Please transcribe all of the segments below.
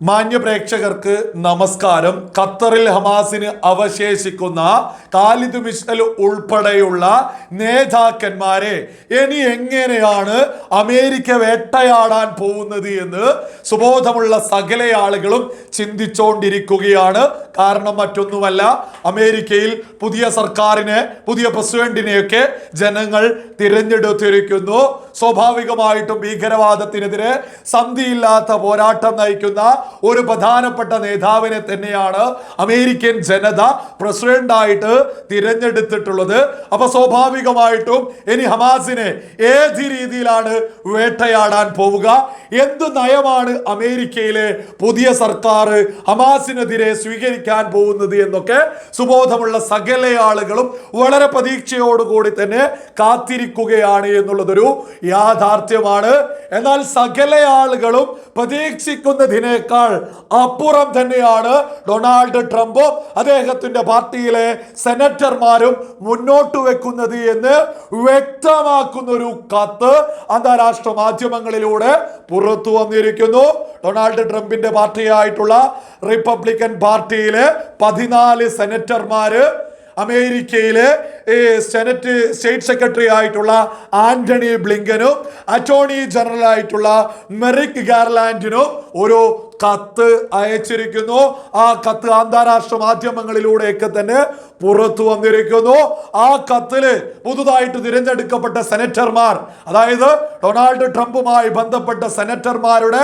മാന്യ പ്രേക്ഷകർക്ക് നമസ്കാരം. ഖത്തറിൽ ഹമാസിന് അവശേഷിക്കുന്ന കാലിദ് മിഷൽ ഉൾപ്പെടെയുള്ള നേതാക്കന്മാരെ ഇനി എങ്ങനെയാണ് അമേരിക്ക വേട്ടയാടാൻ പോകുന്നത് എന്ന് സുബോധമുള്ള സകല ആളുകളും ചിന്തിച്ചുകൊണ്ടിരിക്കുകയാണ് കാരണം മറ്റൊന്നുമല്ല അമേരിക്കയിൽ പുതിയ സർക്കാരിനെ പുതിയ പ്രസിഡന്റിനെയൊക്കെ ജനങ്ങൾ തിരഞ്ഞെടുത്തിരിക്കുന്നു. സ്വാഭാവികമായിട്ടും ഭീകരവാദത്തിനെതിരെ സന്ധിയില്ലാത്ത പോരാട്ടം നയിക്കുന്ന ഒരു പ്രധാനപ്പെട്ട നേതാവിനെ തന്നെയാണ് അമേരിക്കൻ ജനത പ്രസിഡന്റായിട്ട് തിരഞ്ഞെടുത്തിട്ടുള്ളത്. അപ്പൊ സ്വാഭാവികമായിട്ടും ഇനി ഹമാസിനെ ഏത് രീതിയിലാണ് വേട്ടയാടാൻ പോവുക? എന്ത് നയമാണ് അമേരിക്കയിലെ പുതിയ സർക്കാർ ഹമാസിനെതിരെ സ്വീകരിക്കാൻ പോകുന്നത് എന്നൊക്കെ സുബോധമുള്ള സകല ആളുകളും വളരെ പ്രതീക്ഷയോടുകൂടി തന്നെ കാത്തിരിക്കുകയാണ് എന്നുള്ളതൊരു യാഥാർത്ഥ്യമാണ്. എന്നാൽ സകല ആളുകളും പ്രതീക്ഷിക്കുന്നതിനേക്കാൾ അപ്പുറം തന്നെയാണ്. ഡൊണാൾഡ് ട്രംപും അദ്ദേഹത്തിന്റെ പാർട്ടിയിലെ സെനറ്റർമാരും മുന്നോട്ട് വെക്കുന്നത് എന്ന് വ്യക്തമാക്കുന്ന ഒരു കത്ത് അന്താരാഷ്ട്ര മാധ്യമങ്ങളിലൂടെ പുറത്തു വന്നിരിക്കുന്നു. ഡൊണാൾഡ് ട്രംപിന്റെ പാർട്ടിയായിട്ടുള്ള റിപ്പബ്ലിക്കൻ പാർട്ടിയിലെ പതിനാല് സെനറ്റർമാര് അമേരിക്കയിലെ ഈ സെനറ്റ് സ്റ്റേറ്റ് സെക്രട്ടറി ആയിട്ടുള്ള ആന്റണി ബ്ലിങ്കനും അറ്റോർണി ജനറൽ ആയിട്ടുള്ള മെറിക് ഗാർലാൻഡിനും ഒരു കത്ത് അയച്ചിരിക്കുന്നു. ആ കത്ത് അന്താരാഷ്ട്ര മാധ്യമങ്ങളിലൂടെയൊക്കെ തന്നെ പുറത്തു വന്നിരിക്കുന്നു. ആ കത്തിൽ പുതുതായിട്ട് തിരഞ്ഞെടുക്കപ്പെട്ട സെനറ്റർമാർ അതായത് ഡൊണാൾഡ് ട്രംപുമായി ബന്ധപ്പെട്ട സെനറ്റർമാരുടെ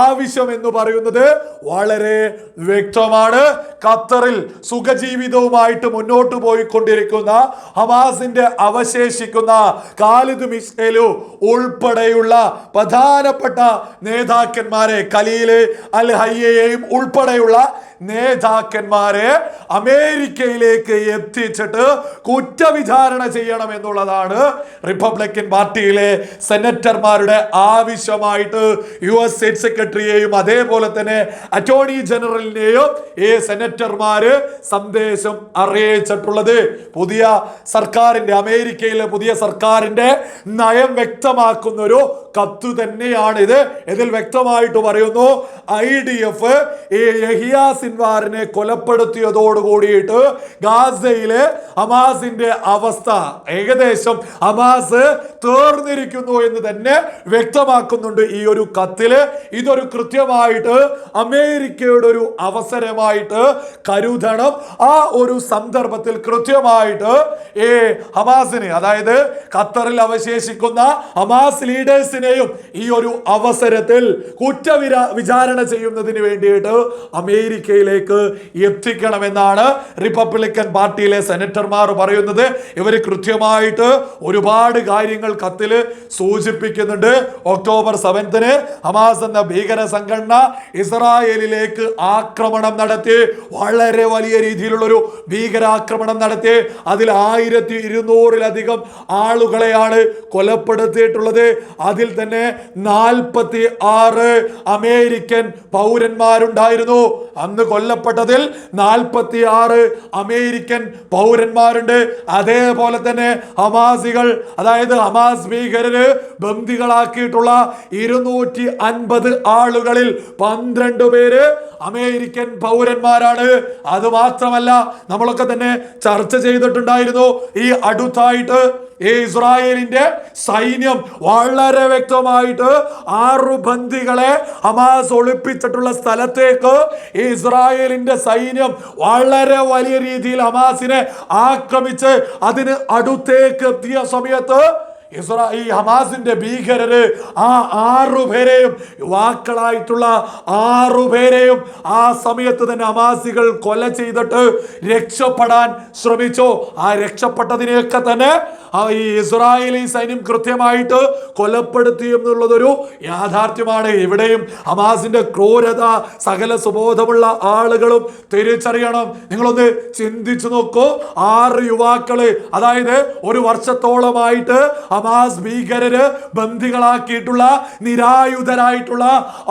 ആവശ്യം എന്ന് പറയുന്നത് വളരെ വ്യക്തമാണ്. ഖത്തറിൽ സുഖജീവിതവുമായിട്ട് മുന്നോട്ട് പോയിക്കൊണ്ടിരിക്കുന്ന ഹമാസിന്റെ അവശേഷിക്കുന്ന കാലിദ് മിസ്കേലു ഉൾപ്പെടെയുള്ള പ്രധാനപ്പെട്ട നേതാക്കന്മാരെ കലീൽ അൽ ഹയ്യയെയും ഉൾപ്പെടെയുള്ള നേതാക്കന്മാരെ അമേരിക്കയിലേക്ക് എത്തിച്ചിട്ട് കുറ്റവിചാരണ ചെയ്യണം എന്നുള്ളതാണ് റിപ്പബ്ലിക്കൻ പാർട്ടിയിലെ സെനറ്റർമാരുടെ ആവശ്യമായിട്ട് യു എസ് സ്റ്റേറ്റ് സെക്രട്ടറിയെയും അതേപോലെ തന്നെ അറ്റോർണി ജനറലിനെയും ഈ സെനറ്റർമാര് സന്ദേശം അറിയിച്ചിട്ടുള്ളത്. പുതിയ സർക്കാരിന്റെ അമേരിക്കയിലെ പുതിയ സർക്കാരിന്റെ നയം വ്യക്തമാക്കുന്ന ഒരു കത്ത് തന്നെയാണ് ഇത് ഇതിൽ വ്യക്തമായിട്ട് പറയുന്നു ഐ ഡി എഫ് ഈ സിൻവാറിനെ കൊലപ്പെടുത്തിയതോട് കൂടിയിട്ട് ഗാസയിലെ ഹമാസിന്റെ അവസ്ഥ ഏകദേശം ഹമാസ് തീർന്നിരിക്കുന്നു എന്ന് തന്നെ വ്യക്തമാക്കുന്നുണ്ട് ഈ ഒരു കത്തിൽ ഇതൊരു കൃത്യമായിട്ട് അമേരിക്കയുടെ ഒരു അവസരമായിട്ട് കരുതണം. ആ ഒരു സന്ദർഭത്തിൽ കൃത്യമായിട്ട് ഈ ഹമാസിനെ അതായത് ഖത്തറിൽ അവശേഷിക്കുന്ന ഹമാസ് ലീഡേഴ്സിനെയും ഈ ഒരു അവസരത്തിൽ കുറ്റവിര വിചാരണ ചെയ്യുന്നതിന് വേണ്ടിയിട്ട് അമേരിക്കയിലേക്ക് എത്തിക്കണമെന്നാണ് റിപ്പബ്ലിക്കൻ പാർട്ടിയിലെ സെനറ്റർമാർ പറയുന്നത്. ഇവർ കൃത്യമായിട്ട് ഒരുപാട് കാര്യങ്ങൾ കത്തിൽ സൂചിപ്പിക്കുന്നുണ്ട്. ഒക്ടോബർ സെവൻത്തിന് ഹമാസ് എന്ന ഭീകര സംഘടന ഇസ്രായേലിലേക്ക് ആക്രമണം നടത്തി. വളരെ വലിയ രീതിയിലുള്ളൊരു ഭീകരാക്രമണം നടത്തി. അതിൽ ആയിരത്തി ഇരുന്നൂറിലധികം ആളുകളെയാണ് കൊലപ്പെടുത്തിയിട്ടുള്ളത്. അതിൽ തന്നെ നാൽപ്പത്തി ആറ് അമേരിക്കൻ പൗരന്മാരുണ്ടായിരുന്നു. അന്ന് കൊല്ലപ്പെട്ടതിൽ നാൽപ്പത്തി ആറ് അമേരിക്കൻ പൗരന്മാരുണ്ട്. അതേപോലെ തന്നെ ഹമാസികൾ അതായത് ഹമാസ് ഭീകരര് ബന്ദികളാക്കിയിട്ടുള്ള ഇരുന്നൂറ്റി അൻപത് ആളുകളിൽ പന്ത്രണ്ട് പേര് അമേരിക്കൻ പൗരന്മാരാണ്. അത് മാത്രമല്ല നമ്മളൊക്കെ തന്നെ ചർച്ച ചെയ്തിട്ടുണ്ടായിരുന്നു ഈ അടുത്തായിട്ട് ഈ ഇസ്രായേലിന്റെ സൈന്യം വളരെ വ്യക്തമായിട്ട് ആറു ബന്ദികളെ ഹമാസ് ഒളിപ്പിച്ചിട്ടുള്ള സ്ഥലത്തേക്ക് ഇസ്രായേലിന്റെ സൈന്യം വളരെ വലിയ രീതിയിൽ ഹമാസിനെ ആക്രമിച്ച് അതിന് അടുത്തേക്ക് എത്തിയ സമയത്ത് ഇസ്രാ ഈ ഹമാസിന്റെ ഭീകരര് ആ ആറുപേരെയും യുവാക്കളായിട്ടുള്ള ആറുപേരെയും ആ സമയത്ത് തന്നെ ഹമാസികൾ കൊല ചെയ്തിട്ട് രക്ഷപ്പെടാൻ ശ്രമിച്ചു. ആ രക്ഷപ്പെട്ടതിനെയൊക്കെ തന്നെ ആ ഈ ഇസ്രായേലി സൈന്യം കൃത്യമായിട്ട് കൊലപ്പെടുത്തി എന്നുള്ളതൊരു യാഥാർത്ഥ്യമാണ്. ഇവിടെയും ഹമാസിന്റെ ക്രൂരത സകല സുബോധമുള്ള ആളുകളും തിരിച്ചറിയണം. നിങ്ങളൊന്ന് ചിന്തിച്ചു നോക്കൂ. ആറ് യുവാക്കൾ അതായത് ഒരു വർഷത്തോളമായിട്ട് ഹമാസ് ഭീകരര് ബന്ദികളാക്കിയിട്ടുള്ള നിരായുധരായിട്ടുള്ള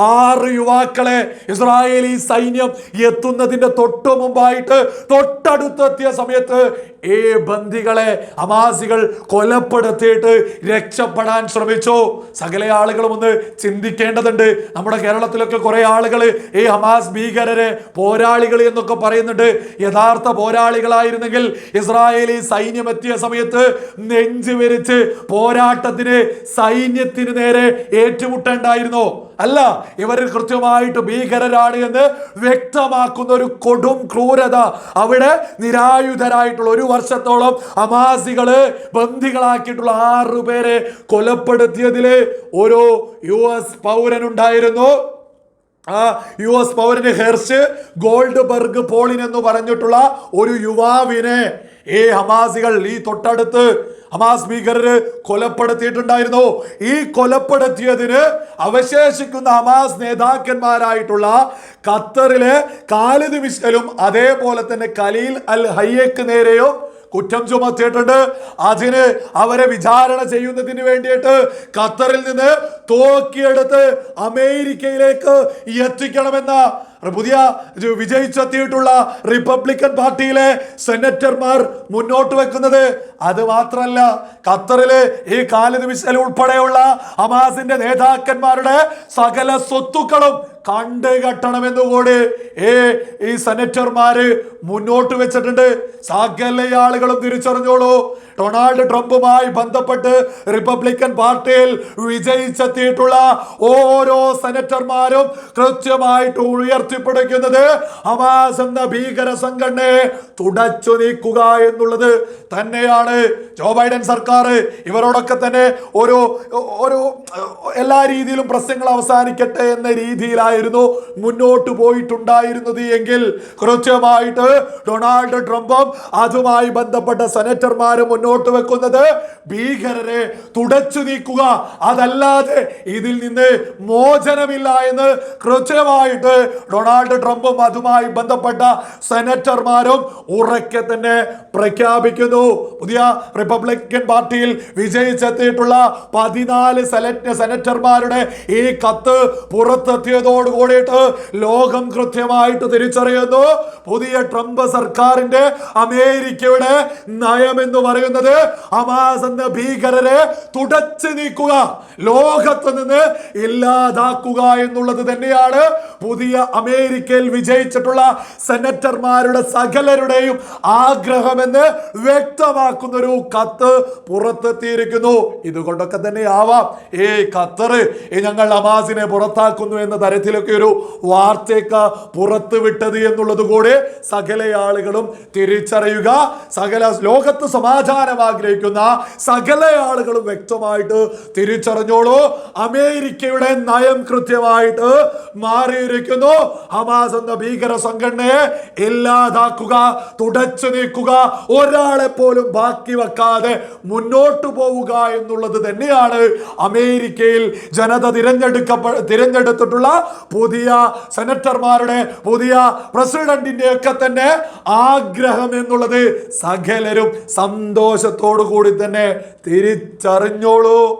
ആറ് യുവാക്കളെ ഇസ്രായേലി സൈന്യം എത്തുന്നതിന്റെ തൊട്ടു മുമ്പായിട്ട് തൊട്ടടുത്തെത്തിയ സമയത്ത് ഈ ബന്ദികളെ ഹമാസികൾ കൊലപ്പെടുത്തിയിട്ട് രക്ഷപ്പെടാൻ ശ്രമിച്ചു. സകല ആളുകളും ഒന്ന് ചിന്തിക്കേണ്ടതുണ്ട്. നമ്മുടെ കേരളത്തിലൊക്കെ കുറേ ആളുകൾ ഈ ഹമാസ് ഭീകരരെ പോരാളികൾ എന്നൊക്കെ പറയുന്നുണ്ട്. യഥാർത്ഥ പോരാളികളായിരുന്നെങ്കിൽ ഇസ്രായേലി സൈന്യം എത്തിയ സമയത്ത് നെഞ്ചു വിരിച്ച് പോരാട്ടത്തിന് സൈന്യത്തിന് നേരെ ഏറ്റുമുട്ടേണ്ടായിരുന്നോ. അല്ല ഇവർ കൃത്യമായിട്ട് ഭീകരരാണ് എന്ന് വ്യക്തമാക്കുന്ന ഒരു കൊടും ക്രൂരത അവിടെ നിരായുധരായിട്ടുള്ള ഒരു വർഷത്തോളം അമാസികൾ ബന്ദികളാക്കിയിട്ടുള്ള ആറു പേരെ കൊലപ്പെടുത്തിയതിൽ ഒരു യു എസ് പൗരനുണ്ടായിരുന്നു. ആ യു എസ് പൗരന് ഹെർഷ് ഗോൾഡ് ബർഗ് പോളിൻ എന്ന് പറഞ്ഞിട്ടുള്ള ഒരു യുവാവിനെ ഈ ഹമാസികൾ ഈ തൊട്ടടുത്ത് ഹമാസ് ഭീകരര് കൊലപ്പെടുത്തിയിട്ടുണ്ടായിരുന്നു. ഈ കൊലപ്പെടുത്തിയതിന് അവശേഷിക്കുന്ന ഹമാസ് നേതാക്കന്മാരായിട്ടുള്ള ഖത്തറിലെ കാലിദ് മിഷലും അതേപോലെ തന്നെ കലീൽ അൽ ഹയ്യക്ക് നേരെയും കുറ്റം ചുമത്തിയിട്ടുണ്ട്. അതിന് അവരെ വിചാരണ ചെയ്യുന്നതിന് വേണ്ടിയിട്ട് ഖത്തറിൽ നിന്ന് തോക്കിയെടുത്ത് അമേരിക്കയിലേക്ക് എത്തിക്കണമെന്ന പുതിയ വിജയിച്ചെത്തിയിട്ടുള്ള റിപ്പബ്ലിക്കൻ പാർട്ടിയിലെ സെനറ്റർമാർ മുന്നോട്ട് വെക്കുന്നത് അത് മാത്രമല്ല ഖത്തറിൽ ഈ കാലിദ് മിസൽ ഉൾപ്പെടെയുള്ള ഹമാസിന്റെ നേതാക്കന്മാരുടെ സകല സ്വത്തുക്കളും കണ്ട് കെട്ടണമെന്നുകൂടി ഏ ഈ സെനറ്റർമാര് മുന്നോട്ട് വെച്ചിട്ടുണ്ട്. സകല ആളുകളും തിരിച്ചറിഞ്ഞോളൂ ഡൊണാൾഡ് ട്രംപുമായി ബന്ധപ്പെട്ട് റിപ്പബ്ലിക്കൻ പാർട്ടിയിൽ വിജയിച്ചെത്തിയിട്ടുള്ള ഓരോ സെനറ്റർമാരും കൃത്യമായിട്ട് ഉയർത്തിപ്പിടിക്കുന്നത് ഹമാസ് എന്ന ഭീകര സംഘടനയെ തുടച്ചു നീക്കുക എന്നുള്ളത് തന്നെയാണ് ജോ ബൈഡൻ സർക്കാർ. ഇവരോടൊക്കെ തന്നെ ഒരു ഒരു എല്ലാ രീതിയിലും പ്രശ്നങ്ങൾ അവസാനിക്കട്ടെ എന്ന രീതിയിലായിരുന്നു മുന്നോട്ട് പോയിട്ടുണ്ടായിരുന്നത് എങ്കിൽ കൃത്യമായിട്ട് ഡൊണാൾഡ് ട്രംപും അതുമായി ബന്ധപ്പെട്ട സെനറ്റർമാരും മുന്നോട്ട് വെക്കുന്നത്. ഭീകരരെ തുടച്ചു നീക്കുക. അതല്ലാതെ ഇതിൽ നിന്ന് മോചനമില്ല എന്ന് കൃത്യമായിട്ട് ഡൊണാൾഡ് ട്രംപും അതുമായി ബന്ധപ്പെട്ട സെനറ്റർമാരും ഉറക്കെ തന്നെ പ്രഖ്യാപിക്കുന്നു. പുതിയ റിപ്പബ്ലിക്കൻ പാർട്ടിയിൽ വിജയിച്ചെത്തിയിട്ടുള്ള പതിനാല് സെലറ്റ് സെനറ്റർമാരുടെ ഈ കത്ത് പുറത്തെത്തിയതോട് കൂടിയിട്ട് ലോകം കൃത്യമായിട്ട് തിരിച്ചറിയുന്നു. പുതിയ ട്രംപ് സർക്കാരിന്റെ അമേരിക്കയുടെ നയം എന്ന് പറയുന്നത് ഹമാസ് എന്ന ഭീകരരെ തുടച്ചു നീക്കുക ലോകത്ത് നിന്ന് ഇല്ലാതാക്കുക എന്നുള്ളത് തന്നെയാണ് പുതിയ അമേരിക്കയിൽ വിജയിച്ചിട്ടുള്ള സെനറ്റർമാരുടെ സകലരുടെയും ആഗ്രഹമെന്ന് വ്യക്തമാക്കുന്ന ഒരു കത്ത് പുറത്തെത്തിയിരിക്കുന്നു. ഇതുകൊണ്ടൊക്കെ തന്നെ ആവാം. ഏ ഖത്തർ ഞങ്ങൾ അമാസിനെ പുറത്താക്കുന്നു എന്ന തരത്തിലൊക്കെ ഒരു വാർത്തയൊക്കെ പുറത്തു വിട്ടത് എന്നുള്ളത് കൂടി സകല ആളുകളും തിരിച്ചറിയുക. സകല ലോകത്ത് സമാധാനം ആഗ്രഹിക്കുന്ന സകല ആളുകളും വ്യക്തമായിട്ട് തിരിച്ചറിഞ്ഞോളൂ. അമേരിക്കയുടെ നയം കൃത്യമായിട്ട് മാറിയിരിക്കുന്നു. ഹമാസ് എന്ന ഭീകര സംഘടനയെ ഇല്ലാതാക്കുക തുടച്ചു നീക്കുക ഒരാളെ പോലും ബാക്കി വെക്കാതെ മുന്നോട്ടു പോവുക എന്നുള്ളത് തന്നെയാണ് അമേരിക്കയിൽ ജനത തിരഞ്ഞെടുക്കപ്പെ തിരഞ്ഞെടുത്തിട്ടുള്ള പുതിയ സെനറ്റർമാരുടെ പുതിയ പ്രസിഡന്റിന്റെ ഒക്കെ തന്നെ ആഗ്രഹം എന്നുള്ളത് സകലരും സന്തോഷത്തോടു കൂടി തന്നെ തിരിച്ചറിഞ്ഞോളൂ.